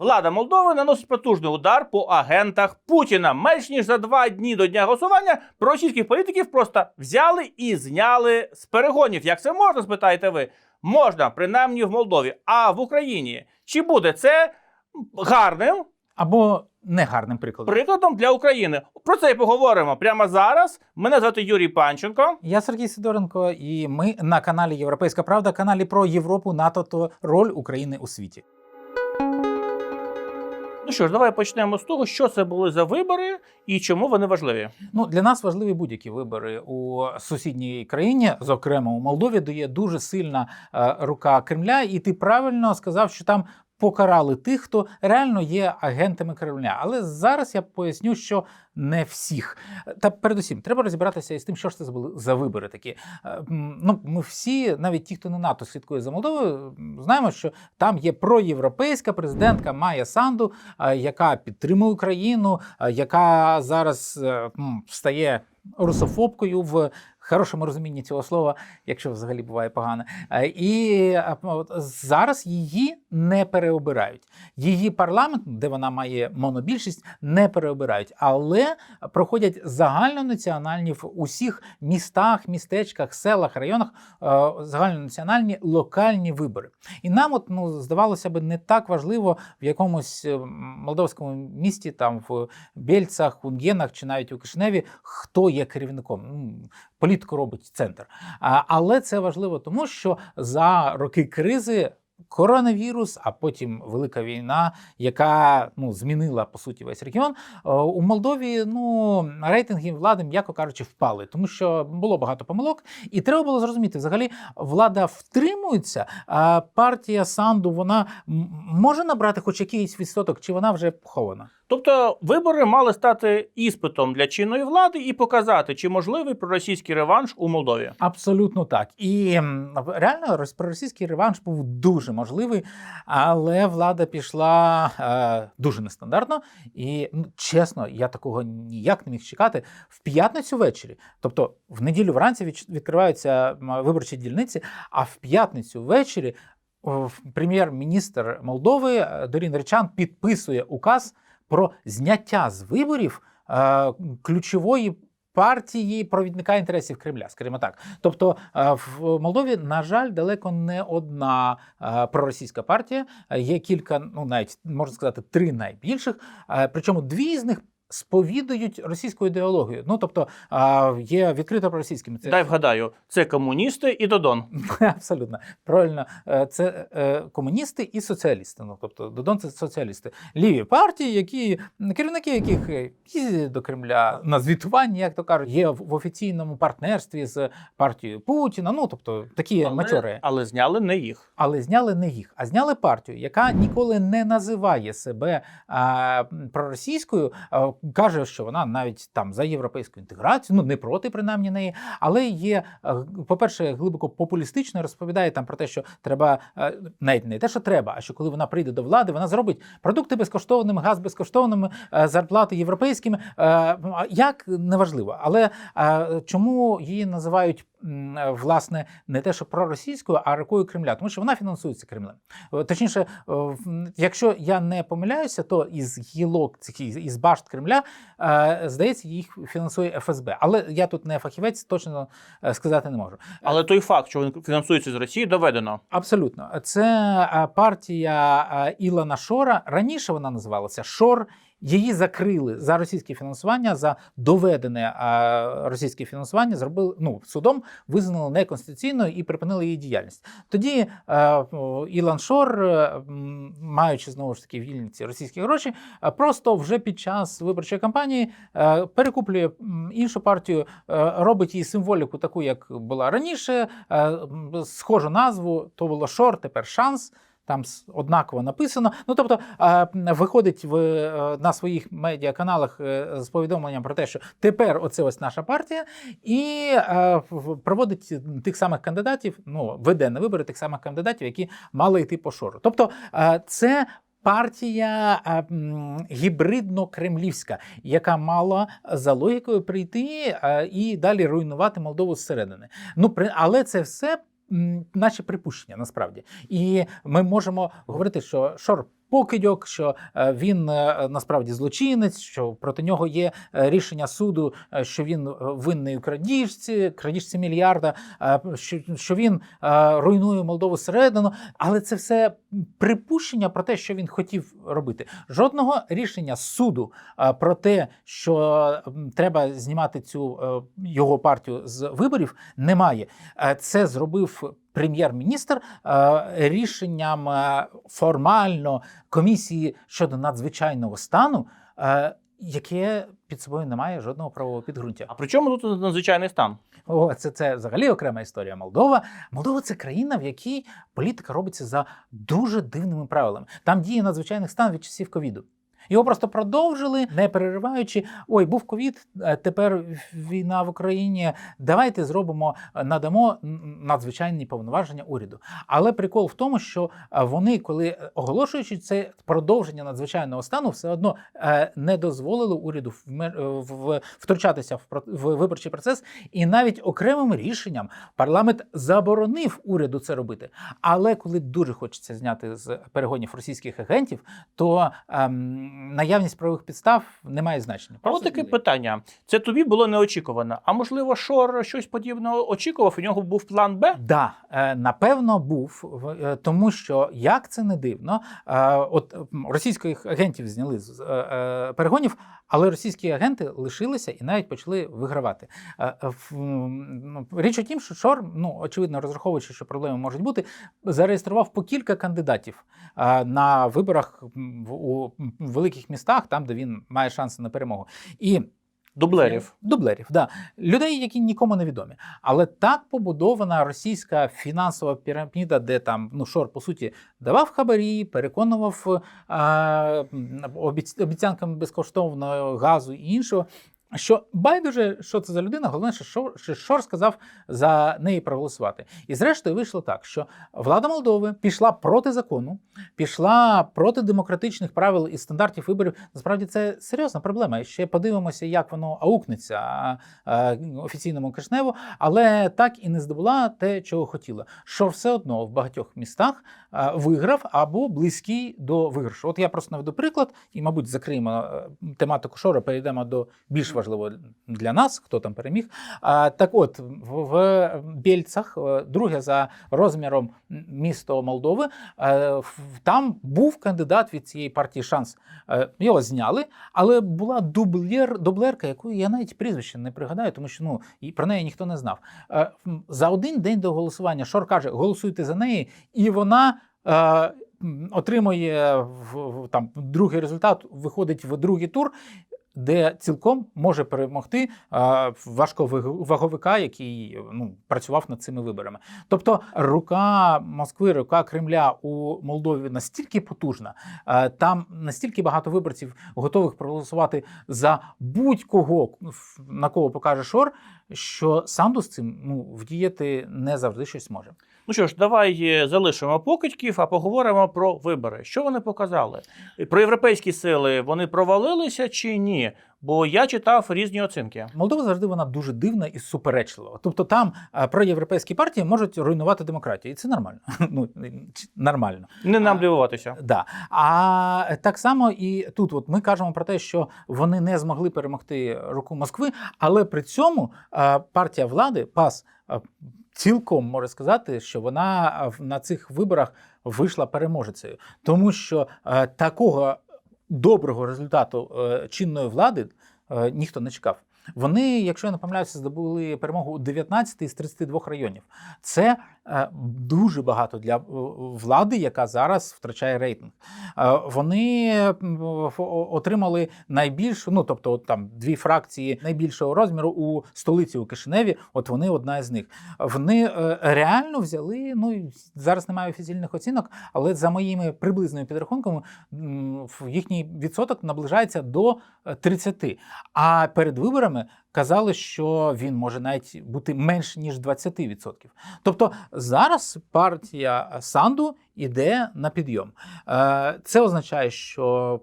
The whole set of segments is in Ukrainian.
Влада Молдови наносить потужний удар по агентах Путіна. Менш ніж за два дні до дня голосування російських політиків просто взяли і зняли з перегонів. Як це можна, спитаєте ви? Можна, принаймні в Молдові. А в Україні чи буде це гарним Або негарним прикладом. прикладом для України? Про це і поговоримо прямо зараз. Мене звати Юрій Панченко. Я Сергій Сидоренко, і ми на каналі Європейська Правда, каналі про Європу, НАТО та роль України у світі. Ну що ж, давай почнемо з того, що це були за вибори і чому вони важливі. Ну для нас важливі будь-які вибори у сусідній країні, зокрема у Молдові, де є дуже сильна е, рука Кремля, і ти правильно сказав, що там. Покарали тих, хто реально є агентами Кремля. Але зараз я поясню, що не всіх. Та передусім, треба розібратися із тим, що ж це були за вибори такі. Е, Ну, ми всі, навіть ті, хто не НАТО слідкує за Молдовою, знаємо, що там є проєвропейська президентка Майя Санду, е, яка підтримує Україну, е, яка зараз стає русофобкою в хорошому розумінні цього слова, якщо взагалі буває погане. Е, І е, зараз її не переобирають. Її парламент, де вона має монобільшість, не переобирають, але проходять загальнонаціональні в усіх містах, містечках, селах, районах е, загальнонаціональні локальні вибори. І нам, от ну здавалося б, не так важливо в якомусь молдовському місті, там в Бєльцах, Унгенах чи навіть у Кишневі, хто є керівником. Ну, робить центр. Але це важливо тому, що за роки кризи. Коронавірус, а потім велика війна, яка ну змінила по суті весь регіон. е, У Молдові ну рейтинги влади, м'яко кажучи, впали, тому що було багато помилок, і треба було зрозуміти, взагалі влада втримується. А партія Санду вона може набрати хоч якийсь відсоток, чи вона вже похована? Тобто вибори мали стати іспитом для чинної влади і показати, чи можливий проросійський реванш у Молдові. Абсолютно так. І реально рос- проросійський реванш був дуже можливий, але влада пішла е, дуже нестандартно. І ну, чесно, я такого ніяк не міг чекати. В п'ятницю ввечері, тобто в неділю вранці відкриваються виборчі дільниці, а в п'ятницю ввечері прем'єр-міністр Молдови е, Дорін Речан підписує указ про зняття з виборів е, ключової партії провідника інтересів Кремля, скажімо так. Тобто е, в Молдові, на жаль, далеко не одна е, проросійська партія. Е, Є кілька, ну навіть можна сказати, три найбільших. Е, Причому дві з них. Сповідують російську ідеологію. Ну тобто е, є відкрито проросійськими. Це Дай вгадаю, це комуністи і Додон. Абсолютно правильно. Е, Це е, комуністи і соціалісти. Ну тобто Додон це соціалісти. Ліві партії, які керівники яких е, їздять до Кремля на звітування, як то кажуть, є в офіційному партнерстві з партією Путіна. Ну тобто такі мачори. але зняли не їх. Але зняли не їх, а зняли партію, яка ніколи не називає себе а, проросійською, а, каже, що вона навіть там за європейську інтеграцію, ну не проти принаймні неї, але є, е, по-перше, глибоко популістично розповідає там про те, що треба е, навіть не те, що треба, а що коли вона прийде до влади, вона зробить продукти безкоштовними, газ безкоштовними, е, зарплати європейськими. Як неважливо, але чому її називають власне не те, що проросійською, а рукою Кремля, тому що вона фінансується Кремлем. Е, Точніше, е, якщо я не помиляюся, то із гілок цих із башт Кремля е, здається, їх фінансує ФСБ. Але я тут не фахівець, точно е, сказати не можу. Але той факт, що він фінансується з Росії, доведено. Абсолютно, це е, партія е, Ілана Шора. Раніше вона називалася Шор. Її закрили за російське фінансування, за доведене російське фінансування, зробили ну судом визнали неконституційною і припинили її діяльність. Тоді е, Ілан Шор, е, маючи знову ж таки вільні ці російські гроші, е, просто вже під час виборчої кампанії перекуплює іншу партію, робить її символіку, таку як була раніше, схожу назву. То було Шор, тепер шанс. Там однаково написано. Ну тобто виходить в е, на своїх медіаканалах е, з повідомленням про те, що тепер оце ось наша партія, і е, проводить тих самих кандидатів, ну веде на вибори тих самих кандидатів, які мали йти по шору. Тобто це. Партія гібридно-кремлівська, яка мала за логікою прийти і далі руйнувати Молдову зсередини. Ну але це все наші припущення насправді. І ми можемо говорити, що Шор покидьок, що е, він е, насправді злочинець, що проти нього є е, рішення суду, що він винний у крадіжці, крадіжці мільярда, що, він руйнує Молдову зсередину. Але це все припущення про те, що він хотів робити. Жодного рішення суду про те, що треба знімати цю його партію з виборів, немає. Це зробив прем'єр-міністр е, рішенням е, формально комісії щодо надзвичайного стану, е, яке під собою не має жодного правового підґрунтя. А при чому тут надзвичайний стан? О, це, це взагалі окрема історія. Молдова. Молдова це країна, в якій політика робиться за дуже дивними правилами. Там діє надзвичайний стан від часів ковіду. Його просто продовжили, не перериваючи. Ой, був ковід, е, тепер війна в Україні. Давайте зробимо, е, надамо надзвичайні повноваження уряду. Але прикол в тому, що е, вони, коли оголошуючи це продовження надзвичайного стану, все одно не дозволили уряду втручатися в виборчий процес, і навіть окремим рішенням парламент заборонив уряду це робити. Але коли дуже хочеться зняти з перегонів російських агентів, то ем, наявність правових підстав не має значення. Просто таке питання. Це тобі було неочікувано. А можливо, Шор щось подібного очікував, у нього був план Б? Да, е, напевно, був е, тому, що як це не дивно, е, от російських агентів зняли з перегонів, але російські агенти лишилися і навіть почали вигравати. Ну, Річ у тім, що Шор, ну очевидно, розраховуючи, що проблеми можуть бути, зареєстрував по кілька кандидатів на виборах в- у великих містах, там де він має шанси на перемогу. І Дублерів. Дублерів, да. людей, які нікому не відомі. Але так побудована російська фінансова піраміда, де там ну Шор, по суті, давав хабарі, переконував е, обіцянками безкоштовного газу і іншого. Що байдуже, що це за людина, головне, що Шор, Шор сказав за неї проголосувати. І зрештою вийшло так, що влада Молдови пішла проти закону, пішла проти демократичних правил і стандартів виборів. Насправді це серйозна проблема. Ще подивимося, як воно аукнеться а, офіційному Кишневу, але так і не здобула те, чого хотіла. Що все одно в багатьох містах виграв або близький до виграшу. От я просто наведу приклад, і, мабуть, закриємо е, тематику Шора, перейдемо до більш важливого для нас, хто там переміг. Так от, в, Бєльцах, е, друге за розміром місто Молдови, е, там був кандидат від цієї партії шанс. Е, Його зняли, але була дублер, дублерка, яку я навіть прізвище не пригадаю, тому що ну про неї ніхто не знав. За один день до голосування Шор каже: голосуйте за неї, і вона. Отримує там другий результат, виходить в другий тур, де цілком може перемогти важковаговика, який ну, працював над цими виборами. Тобто рука Москви, рука Кремля у Молдові настільки потужна, там настільки багато виборців готових проголосувати за будь-кого, на кого покаже Шор, що Санду з цим ну, вдіяти не завжди щось може. Ну що ж, давай е, залишимо покидьків, а поговоримо про вибори. Що вони показали? Про європейські сили вони провалилися чи ні? Бо я читав різні оцінки. Молдова завжди вона дуже дивна і суперечлива. Тобто там е, проєвропейські партії можуть руйнувати демократію, і це нормально. Ну нормально. Не нам дивуватися. Да. А так само і тут, от ми кажемо про те, що вони не змогли перемогти руку Москви, але при цьому е, партія влади ПАС е, цілком може сказати, що вона е, на цих виборах вийшла переможецею, тому що е, такого доброго результату е, чинної влади е, ніхто не чекав. Вони, якщо я не помиляюся, здобули перемогу у 19 з 32 районів. Це дуже багато для е, влади, яка зараз втрачає рейтинг. Е, Вони отримали найбільшу, ну тобто, там дві фракції найбільшого розміру у столиці у Кишиневі. От вони одна із них. Вони е, реально взяли. Ну зараз немає офіційних оцінок, але за моїми приблизними підрахунками їхній відсоток наближається до е, 30. А перед виборами казали, що він може навіть бути менш ніж 20%. Тобто зараз партія Санду іде на підйом. Е, Це означає, що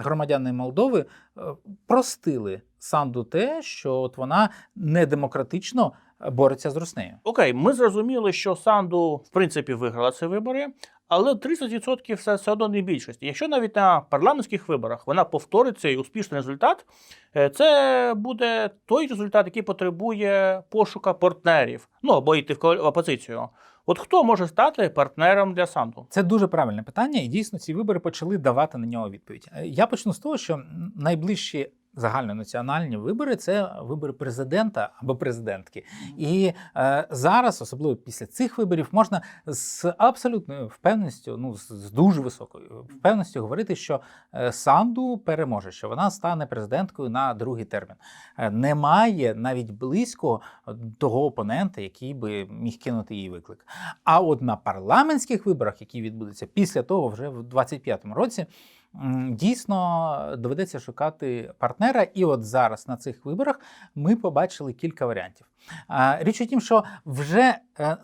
громадяни Молдови е, простили Санду те, що от вона недемократично бореться з Роснею. Окей, ми зрозуміли, що Санду в принципі виграла ці вибори, але 30% це все одно не більшість. Якщо навіть на парламентських виборах вона повторить цей успішний результат, е, це буде той результат, який потребує пошука партнерів, ну або йти в опозицію. От хто може стати партнером для Санду? Це дуже правильне питання, і дійсно ці вибори почали давати на нього відповідь. Е, Я почну з того, що найближчі загальнонаціональні вибори це вибори президента або президентки. І е, зараз, особливо після цих виборів, можна з абсолютною впевненістю, ну з, з дуже високою впевненістю говорити, що е, Санду переможе, що вона стане президенткою на другий термін. Е, немає навіть близько того опонента, який би міг кинути їй виклик. А от на парламентських виборах, які відбудуться після того, вже в 25-му році, дійсно доведеться шукати партнера. І от зараз на цих виборах ми побачили кілька варіантів. Річ у тім, що вже е,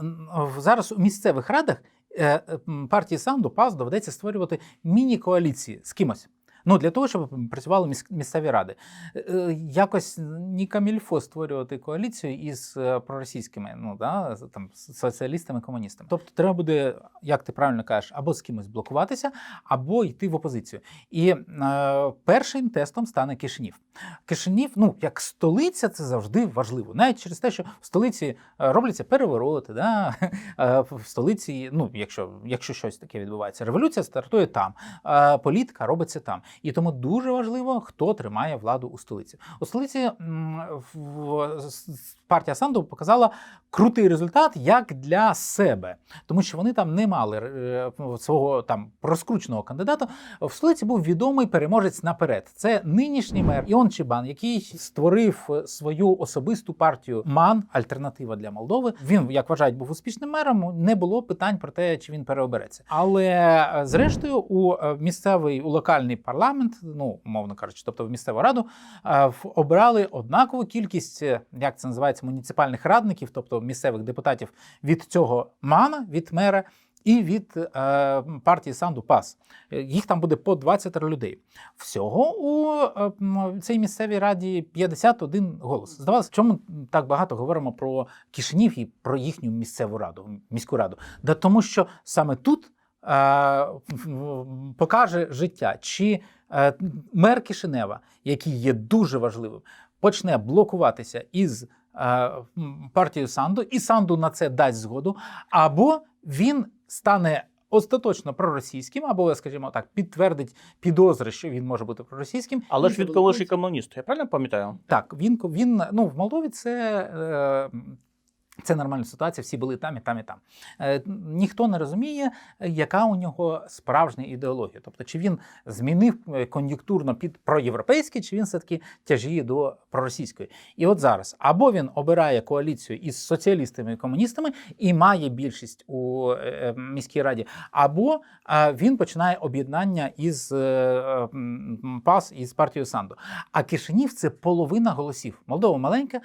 зараз у місцевих радах е, партії Санду ПАС доведеться створювати міні-коаліції з кимось. Ну, для того, щоб працювали міс- місцеві ради. Е, е, Якось ні камільфо створювати коаліцію із е, проросійськими, ну да, там соціалістами, комуністами. Тобто, треба буде, як ти правильно кажеш, або з кимось блокуватися, або йти в опозицію. І е, першим тестом стане Кишинів. Кишинів, ну як столиця, це завжди важливо. Навіть через те, що в столиці робляться перевороти, да? в столиці, ну якщо, якщо щось таке відбувається, революція стартує там, політика робиться там. І тому дуже важливо, хто тримає владу у столиці. У столиці в- партія Санду показала крутий результат як для себе, тому що вони там не мали е, свого там розкрученого кандидата. В столиці був відомий переможець наперед. Це нинішній мер Іон Чібан, який створив е, свою особисту партію МАН, альтернатива для Молдови. Він, як вважають, був успішним мером. Не було питань про те, чи він переобереться. Але е, зрештою, у місцевий у локальний парламент, ну умовно кажучи, тобто в місцеву раду, обрали однакову кількість, е, як це називається, муніципальних радників, тобто місцевих депутатів від цього мана, від мера. І від е, партії Санду Пас. Е, Їх там буде по 20 людей. Всього у е, цій місцевій раді 51 голос. Здавалося, чому так багато говоримо про Кишинів і про їхню місцеву раду, міську раду? Да тому що саме тут покаже життя, чи е, мер Кишинева, який є дуже важливим, почне блокуватися із е, партією Санду, і Санду на це дасть згоду, або він стане остаточно проросійським, або, скажімо так, підтвердить підозри, що він може бути проросійським. Але ж він колишній комуніст. Я правильно пам'ятаю? так, він, він ну, в Молдові це. Е, це нормальна ситуація, всі були там і там, і там. Е, ніхто не розуміє, яка у нього справжня ідеологія. Тобто, чи він змінив е, кон'юнктурно під проєвропейський, чи він все-таки тяжіє до проросійської. І от зараз або він обирає коаліцію із соціалістами і комуністами і має більшість у е, е, міській раді, або він починає об'єднання із ПАС із партією Санду. А Кишинів це половина голосів. Молдова маленька,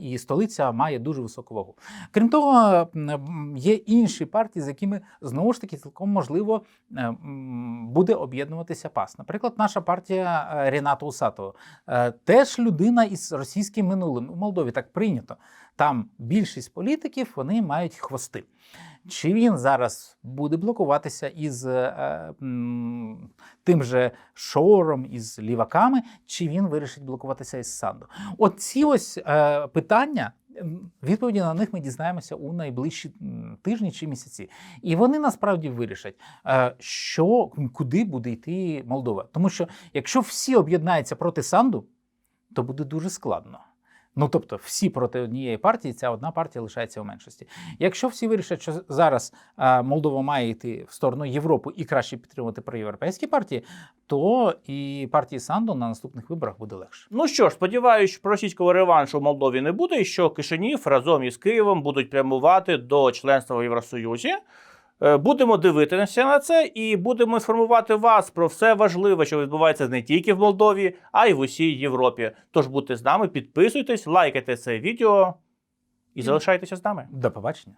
і столиця має дуже високу вагу. Крім того, є інші партії, з якими знову ж таки цілком можливо е, буде об'єднуватися ПАС. Наприклад, наша партія е, Ріната Усатова Е, теж людина із російським минулим. У Молдові так прийнято. Там більшість політиків вони мають хвости. Чи він зараз буде блокуватися із е, тим же Шором, із ліваками, чи він вирішить блокуватися із Санду? От ці ось е, питання. Відповіді на них ми дізнаємося у найближчі тижні чи місяці, і вони насправді вирішать, е, що куди буде йти Молдова. Тому що якщо всі об'єднаються проти Санду, то буде дуже складно. Ну тобто, всі проти однієї партії, ця одна партія лишається у меншості. Якщо всі вирішать, що зараз е, Молдова має йти в сторону Європи і краще підтримувати проєвропейські партії, то і партії Санду на наступних виборах буде легше. Ну що ж, сподіваюсь, що російського реваншу в Молдові не буде, і що Кишинів разом із Києвом будуть прямувати до членства в Євросоюзі. Е, Будемо дивитися на це і будемо інформувати вас про все важливе, що відбувається не тільки в Молдові, а й в усій Європі. Тож будьте з нами, підписуйтесь, лайкайте це відео і залишайтеся з нами. До побачення.